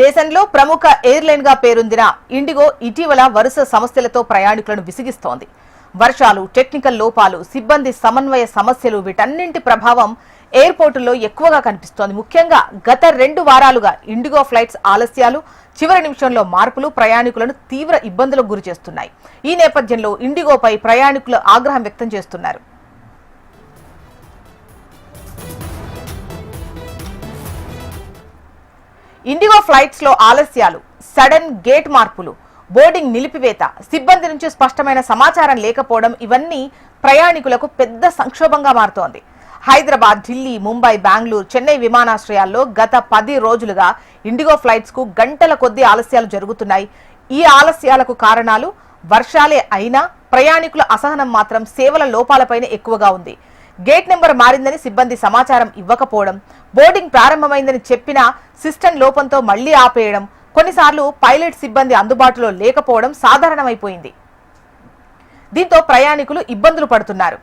దేశంలో ప్రముఖ ఎయిర్లైన్గా పేరొందిన ఇండిగో ఇటీవల వరుస సమస్యలతో ప్రయాణికులను విసిగిస్తోంది. వర్షాలు టెక్నికల్ లోపాలు సిబ్బంది సమన్వయ సమస్యలు వీటన్నింటి ప్రభావం ఎయిర్పోర్టుల్లో ఎక్కువగా కనిపిస్తోంది. ముఖ్యంగా గత రెండు వారాలుగా ఇండిగో ఫ్లైట్స్ ఆలస్యాలు చివరి నిమిషంలో మార్పులు ప్రయాణికులను తీవ్ర ఇబ్బందులకు గురి చేస్తున్నాయి ఈ నేపథ్యంలో ఇండిగోపై ప్రయాణికులు ఆగ్రహం వ్యక్తం చేస్తున్నారు. ఇండిగో ఫ్లైట్స్లో ఆలస్యాలు సడన్ గేట్ మార్పులు బోర్డింగ్ నిలిపివేత సిబ్బంది నుంచి స్పష్టమైన సమాచారం లేకపోవడం ఇవన్నీ ప్రయాణికులకు పెద్ద సంక్షోభంగా మారుతోంది. హైదరాబాద్ ఢిల్లీ ముంబై బెంగళూరు చెన్నై విమానాశ్రయాల్లో గత పది రోజులుగా ఇండిగో ఫ్లైట్స్కు గంటల కొద్దీ ఆలస్యాలు జరుగుతున్నాయి. ఈ ఆలస్యాలకు కారణాలు వర్షాలే అయినా ప్రయాణికుల అసహనం మాత్రం సేవల లోపాలపైనే ఎక్కువగా ఉంది. గేట్ నెంబర్ మారిందని సిబ్బంది సమాచారం ఇవ్వకపోవడం బోర్డింగ్ ప్రారంభమైందని చెప్పినా సిస్టమ్ లోపంతో మళ్ళీ ఆపేయడం కొన్నిసార్లు పైలట్ సిబ్బంది అందుబాటులో లేకపోవడం సాధారణమైపోయింది. దీంతో ప్రయాణికులు ఇబ్బందులు పడుతున్నారు.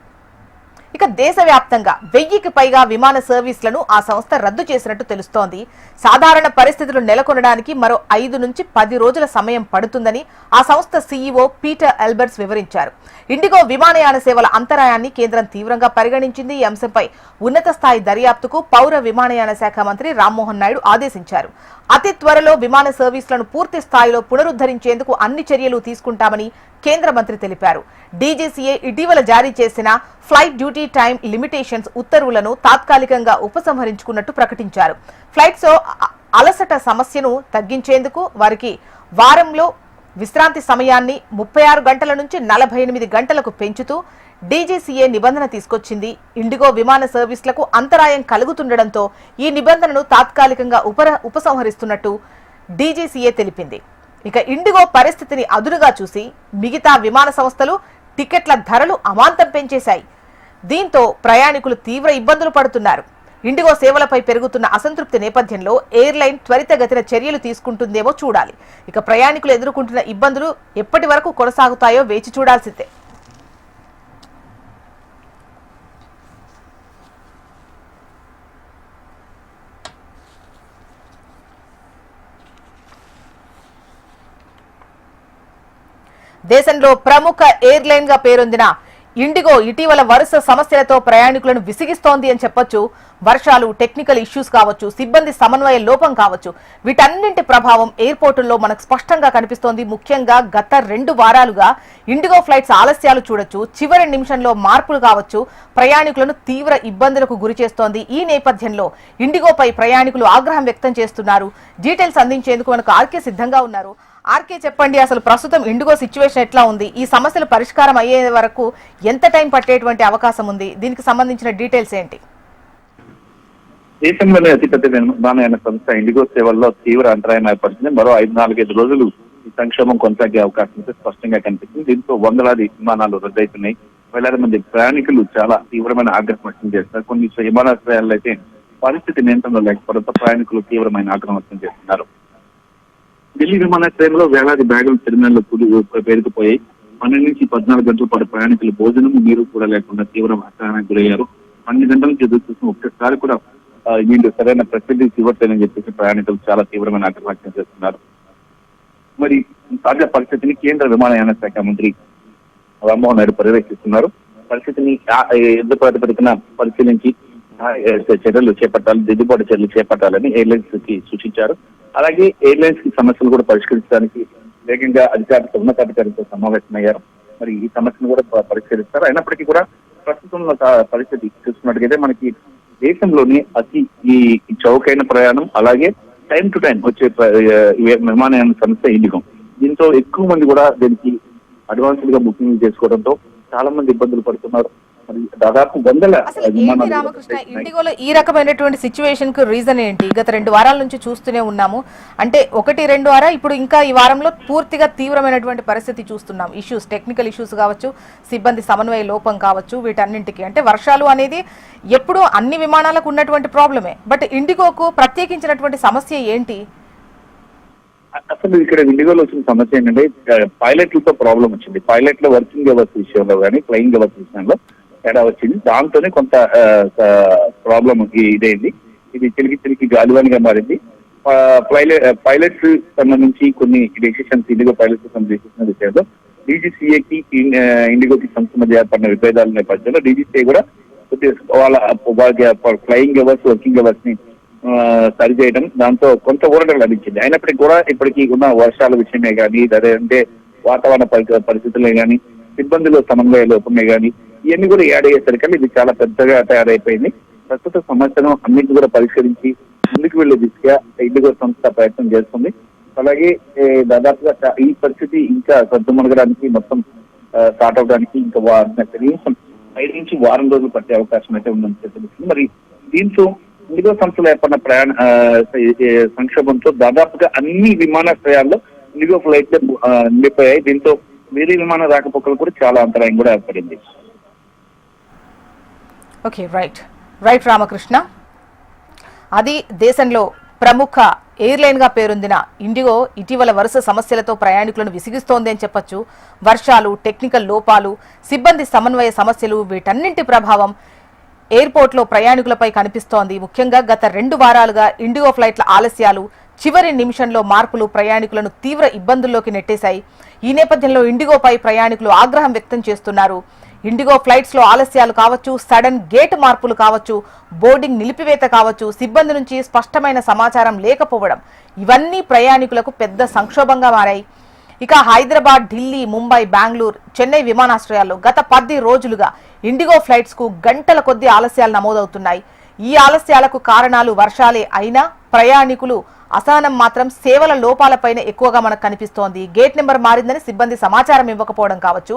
ఇక దేశవ్యాప్తంగా వెయ్యికి పైగా విమాన సర్వీసులను ఆ సంస్థ రద్దు చేసినట్టు తెలుస్తోంది. సాధారణ పరిస్థితులు నెలకొనడానికి మరో ఐదు నుంచి పది రోజుల సమయం పడుతుందని ఆ సంస్థ సీఈఓ పీటర్ ఎల్బర్ట్స్ వివరించారు. ఇండిగో విమానయాన సేవల అంతరాయాన్ని కేంద్రం తీవ్రంగా పరిగణించింది. ఈ అంశంపై ఉన్నత స్థాయి దర్యాప్తుకు పౌర విమానయాన శాఖ మంత్రి రామ్మోహన్ నాయుడు ఆదేశించారు. అతి త్వరలో విమాన సర్వీసులను పూర్తి స్థాయిలో పునరుద్ధరించేందుకు అన్ని చర్యలు తీసుకుంటామని కేంద్ర మంత్రి తెలిపారు. డీజీసీఏ ఇటీవల జారీ చేసిన ఫ్లైట్ డ్యూటీ టైం లిమిటేషన్స్ ఉత్తర్వులను తాత్కాలికంగా ఉపసంహరించుకున్నట్టు ప్రకటించారు. ఫ్లైట్స్ అలసట సమస్యను తగ్గించేందుకు వారికి వారంలో విశ్రాంతి సమయాన్ని ముప్పై ఆరు గంటల నుంచి నలభై ఎనిమిది గంటలకు పెంచుతూ డీజీసీఏ నిబంధన తీసుకొచ్చింది. ఇండిగో విమాన సర్వీసులకు అంతరాయం కలుగుతుండటంతో ఈ నిబంధనను తాత్కాలికంగా ఉపర ఉపసంహరిస్తున్నట్టు డీజీసీఏ తెలిపింది. ఇక ఇండిగో పరిస్థితిని అదునుగా చూసి మిగతా విమాన సంస్థలు టికెట్ల ధరలు అమాంతం పెంచేశాయి. దీంతో ప్రయాణికులు తీవ్ర ఇబ్బందులు పడుతున్నారు. ఇండిగో సేవలపై పెరుగుతున్న అసంతృప్తి నేపథ్యంలో ఎయిర్లైన్ త్వరితగతిన చర్యలు తీసుకుంటుందేమో చూడాలి. ఇక ప్రయాణికులు ఎదుర్కొంటున్న ఇబ్బందులు ఎప్పటి వరకు కొనసాగుతాయో వేచి చూడాల్సిందే. దేశంలో ప్రముఖ ఎయిర్లైన్గా పేరొందిన ఇండిగో ఇటీవల వరుస సమస్యలతో ప్రయాణికులను విసిగిస్తోంది అని చెప్పొచ్చు. వర్షాలు టెక్నికల్ ఇష్యూస్ కావచ్చు సిబ్బంది సమన్వయ లోపం కావచ్చు వీటన్నింటి ప్రభావం ఎయిర్పోర్టుల్లో మనకు స్పష్టంగా కనిపిస్తోంది. ముఖ్యంగా గత రెండు వారాలుగా ఇండిగో ఫ్లైట్స్ ఆలస్యాలు చూడొచ్చు. చివరి నిమిషంలో మార్పులు కావచ్చు. ప్రయాణికులను తీవ్ర ఇబ్బందులకు గురి చేస్తోంది. ఈ నేపథ్యంలో ఇండిగోపై ప్రయాణికులు ఆగ్రహం వ్యక్తం చేస్తున్నారు. డీటెయిల్స్ అందించేందుకు మనకు ఆర్కే సిద్ధంగా ఉన్నారు. ఆర్కే చెప్పండి అసలు ప్రస్తుతం ఇండిగో సిచ్యువేషన్ ఎట్లా ఉంది? ఈ సమస్యలు పరిష్కారం అయ్యే వరకు ఎంత టైం పట్టేటువంటి అవకాశం ఉంది? దీనికి సంబంధించిన డీటెయిల్స్ ఏంటి? దేశంలోనే అతిపెద్ద నిర్మాణమైన సంస్థ ఇండిగో సేవల్లో తీవ్ర అంతరాయం ఏర్పడుతుంది. మరో ఐదు నాలుగైదు రోజులు ఈ సంక్షేమం కొనసాగే అవకాశం అయితే స్పష్టంగా కనిపిస్తుంది. దీంతో వందలాది విమానాలు రద్దవుతున్నాయి వేలాది మంది ప్రయాణికులు చాలా తీవ్రమైన ఆగ్రహం వ్యక్తం చేస్తున్నారు. కొన్ని విమానాశ్రయాల్లో అయితే పరిస్థితి నియంత్రణలో లేకపోవడంతో ప్రయాణికులు తీవ్రమైన ఆగ్రహం వ్యక్తం చేస్తున్నారు. ఢిల్లీ విమానాశ్రయంలో వేలాది బ్యాగులు టెర్మినల్ పేరుకుపోయాయి. పన్నెండు నుంచి పద్నాలుగు గంటల పాటు ప్రయాణికులు భోజనం నీరు కూడా లేకుండా తీవ్ర అసహనానికి గురయ్యారు. పన్నెండు గంటల నుంచి ఎదురు చూసిన ఒక్కసారి కూడా వీళ్ళు సరైన ప్రసిద్ధి ఇవ్వట్లేదని చెప్పేసి ప్రయాణికులు చాలా తీవ్రమైన ఆగ్రహం వ్యక్తం చేస్తున్నారు. మరి తాజా పరిస్థితిని కేంద్ర విమానయాన శాఖ మంత్రి రామ్మోహన్ నాయుడు పర్యవేక్షిస్తున్నారు. పరిస్థితిని ఆ, యుద్ధ ప్రాతిపదికన పరిశీలించి చర్యలు చేపట్టాలి దిద్దుబాటు చర్యలు చేపట్టాలని ఎయిర్లైన్స్కి సూచించారు. అలాగే ఎయిర్లైన్స్కి సమస్యలు కూడా పరిష్కరించడానికి వేగంగా అధికారులతో ఉన్నతాధికారులతో సమావేశమయ్యారు. మరి ఈ సమస్యను కూడా పరిష్కరిస్తారు. అయినప్పటికీ కూడా ప్రస్తుతం పరిస్థితి చూసుకున్నట్టుగైతే మనకి దేశంలోని అతి ఈ చౌకైన ప్రయాణం అలాగే టైం టు టైం వచ్చే విమానయాన సంస్థ ఇండిగో. దీంతో ఎక్కువ మంది కూడా దీనికి అడ్వాన్స్డ్గా బుకింగ్ చేసుకోవడంతో చాలా మంది ఇబ్బందులు పడుతున్నారు. దాదాపు వందల రామకృష్ణ. ఇండిగోలో ఈ రకమైనటువంటి సిచ్యువేషన్కు రీజన్ ఏంటి? గత రెండు వారాల నుంచి చూస్తూనే ఉన్నాము. అంటే ఒకటి రెండు వారా? ఇప్పుడు ఇంకా ఈ వారంలో పూర్తిగా తీవ్రమైనటువంటి పరిస్థితి చూస్తున్నాం. ఇష్యూస్ టెక్నికల్ ఇష్యూస్ కావచ్చు సిబ్బంది సమన్వయ లోపం కావచ్చు వీటన్నింటికి. అంటే వర్షాలు అనేది ఎప్పుడూ అన్ని విమానాలకు ఉన్నటువంటి ప్రాబ్లమే బట్ ఇండిగోకు ప్రత్యేకించినటువంటి సమస్య ఏంటి? అసలు ఇక్కడ ఇండిగోలో వచ్చిన సమస్య ఏంటంటే పైలట్లతో ప్రాబ్లం వచ్చింది. పైలట్ల వర్కింగ్ అవర్స్ విషయంలో కానీ ఫ్లయింగ్ అవర్స్ విషయంలో. తేడా వచ్చింది. దాంతోనే కొంత ప్రాబ్లం ఇదైంది. ఇది చిలికి చిలికి గాలివానిగా మారింది. పైలట్స్ సంబంధించి కొన్ని డెసిషన్స్ ఇండిగో పైలట్స్ సంబంధించిన విషయంలో డీజీసీఏకి ఇండిగోకి సంస్థ మధ్య ఏర్పడిన విభేదాల నేపథ్యంలో డీజీసీఏ కూడా వాళ్ళ ఫ్లయింగ్ అవర్స్ వర్కింగ్ అవర్స్ని సరి చేయడం దాంతో కొంత ఊరట లభించింది. అయినప్పటికీ కూడా ఇప్పటికీ ఉన్న వర్షాల విషయమే కానీ అంటే వాతావరణ పరిస్థితులే కానీ సిబ్బందిలో సమన్వయ లోపమే కానీ ఇవన్నీ కూడా యాడ్ అయ్యేసరికి ఇది చాలా పెద్దగా తయారైపోయింది. ప్రస్తుత సమస్యను అన్నింటి కూడా పరిష్కరించి ముందుకు వెళ్ళే దిశగా ఇండిగో సంస్థ ప్రయత్నం చేస్తుంది. అలాగే దాదాపుగా ఈ పరిస్థితి ఇంకా సర్దుమలగడానికి మొత్తం స్టార్ట్ అవడానికి ఇంకా కనీసం ఐదు నుంచి వారం రోజులు పట్టే అవకాశం అయితే ఉందని తెలుస్తుంది. మరి దీంతో ఇండిగో సంస్థలో ఏర్పడిన ప్రయాణ సంక్షోభంతో దాదాపుగా అన్ని విమానాశ్రయాల్లో ఇండిగో ఫ్లైట్లు నిలిపోయాయి నిండిపోయాయి. దీంతో వేరే విమాన రాకపోకలు కూడా చాలా అంతరాయం కూడా ఏర్పడింది. ఓకే రైట్ రైట్ రామకృష్ణ అది దేశంలో ప్రముఖ ఎయిర్లైన్గా పేరొందిన ఇండిగో ఇటీవల వరుస సమస్యలతో ప్రయాణికులను విసిగిస్తోంది అని చెప్పొచ్చు. వర్షాలు టెక్నికల్ లోపాలు సిబ్బంది సమన్వయ సమస్యలు వీటన్నింటి ప్రభావం ఎయిర్పోర్ట్లో ప్రయాణికులపై కనిపిస్తోంది. ముఖ్యంగా గత రెండు వారాలుగా ఇండిగో ఫ్లైట్ల ఆలస్యాలు చివరి నిమిషంలో మార్పులు ప్రయాణికులను తీవ్ర ఇబ్బందుల్లోకి నెట్టేశాయి. ఈ నేపథ్యంలో ఇండిగోపై ప్రయాణికులు ఆగ్రహం వ్యక్తం చేస్తున్నారు. ఇండిగో ఫ్లైట్స్లో ఆలస్యాలు కావచ్చు సడన్ గేట్ మార్పులు కావచ్చు బోర్డింగ్ నిలిపివేత కావచ్చు సిబ్బంది నుంచి స్పష్టమైన సమాచారం లేకపోవడం ఇవన్నీ ప్రయాణికులకు పెద్ద సంక్షోభంగా మారాయి. ఇక హైదరాబాద్ ఢిల్లీ ముంబై బెంగళూరు చెన్నై విమానాశ్రయాల్లో గత పది రోజులుగా ఇండిగో ఫ్లైట్స్కు గంటల కొద్ది ఆలస్యాలు నమోదవుతున్నాయి. ఈ ఆలస్యాలకు కారణాలు వర్షాలే అయినా ప్రయాణికులు అసహనం మాత్రం సేవల లోపాలపైన ఎక్కువగా మనకు కనిపిస్తోంది. గేట్ నెంబర్ మారిందని సిబ్బంది సమాచారం ఇవ్వకపోవడం కావచ్చు.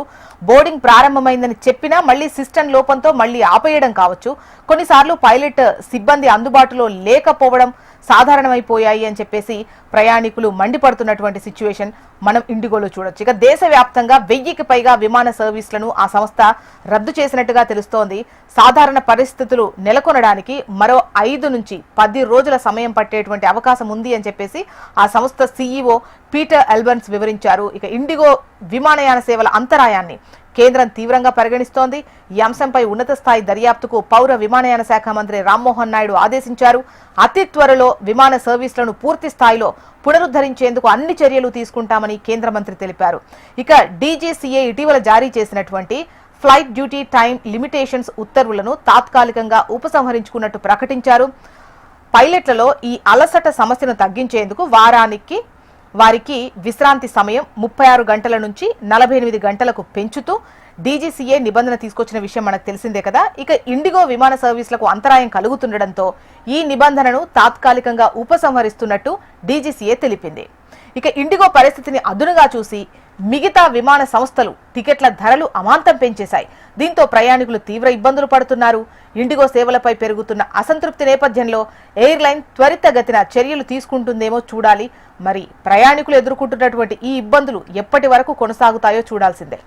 బోర్డింగ్ ప్రారంభమైందని చెప్పినా మళ్ళీ సిస్టమ్ లోపంతో మళ్ళీ ఆపేయడం కావచ్చు. కొన్నిసార్లు పైలట్ సిబ్బంది అందుబాటులో లేకపోవడం సాధారణమైపోయాయి అని చెప్పేసి ప్రయాణికులు మండిపడుతున్నటువంటి సిచ్యువేషన్ మనం ఇండిగోలో చూడొచ్చు. ఇక దేశవ్యాప్తంగా వెయ్యికి పైగా విమాన సర్వీసులను ఆ సంస్థ రద్దు చేసినట్టుగా తెలుస్తోంది. సాధారణ పరిస్థితులు నెలకొనడానికి మరో ఐదు నుంచి పది రోజుల సమయం పట్టేటువంటి అవకాశం ఉంది అని చెప్పేసి ఆ సంస్థ సీఈఓ పీటర్ ఎల్బన్స్ వివరించారు. ఇక ఇండిగో విమానయాన సేవల అంతరాయాన్ని కేంద్రం తీవ్రంగా పరిగణిస్తోంది. ఈ అంశంపై ఉన్నత స్థాయి దర్యాప్తుకు పౌర విమానయాన శాఖ మంత్రి రామ్మోహన్ నాయుడు ఆదేశించారు. అతి త్వరలో విమాన సర్వీసులను పూర్తి స్థాయిలో పునరుద్ధరించేందుకు అన్ని చర్యలు తీసుకుంటామని కేంద్ర మంత్రి తెలిపారు. ఇక డీజీసీఏ ఇటీవల జారీ చేసినటువంటి ఫ్లైట్ డ్యూటీ టైం లిమిటేషన్స్ ఉత్తర్వులను తాత్కాలికంగా ఉపసంహరించుకున్నట్టు ప్రకటించారు. పైలట్లలో ఈ అలసట సమస్యను తగ్గించేందుకు వారానికి వారికి విశ్రాంతి సమయం ముప్పై ఆరు గంటల నుంచి నలభై ఎనిమిది గంటలకు పెంచుతూ డీజీసీఏ నిబంధన తీసుకొచ్చిన విషయం మనకు తెలిసిందే కదా. ఇక ఇండిగో విమాన సర్వీసులకు అంతరాయం కలుగుతుండటంతో ఈ నిబంధనను తాత్కాలికంగా ఉపసంహరిస్తున్నట్టు డీజీసీఏ తెలిపింది. ఇక ఇండిగో పరిస్థితిని అదునుగా చూసి మిగతా విమాన సంస్థలు టికెట్ల ధరలు అమాంతం పెంచేశాయి. దీంతో ప్రయాణికులు తీవ్ర ఇబ్బందులు పడుతున్నారు. ఇండిగో సేవలపై పెరుగుతున్న అసంతృప్తి నేపథ్యంలో ఎయిర్లైన్ త్వరితగతిన చర్యలు తీసుకుంటుందేమో చూడాలి. మరి ప్రయాణికులు ఎదుర్కొంటున్నటువంటి ఈ ఇబ్బందులు ఎప్పటి వరకు కొనసాగుతాయో చూడాల్సిందే.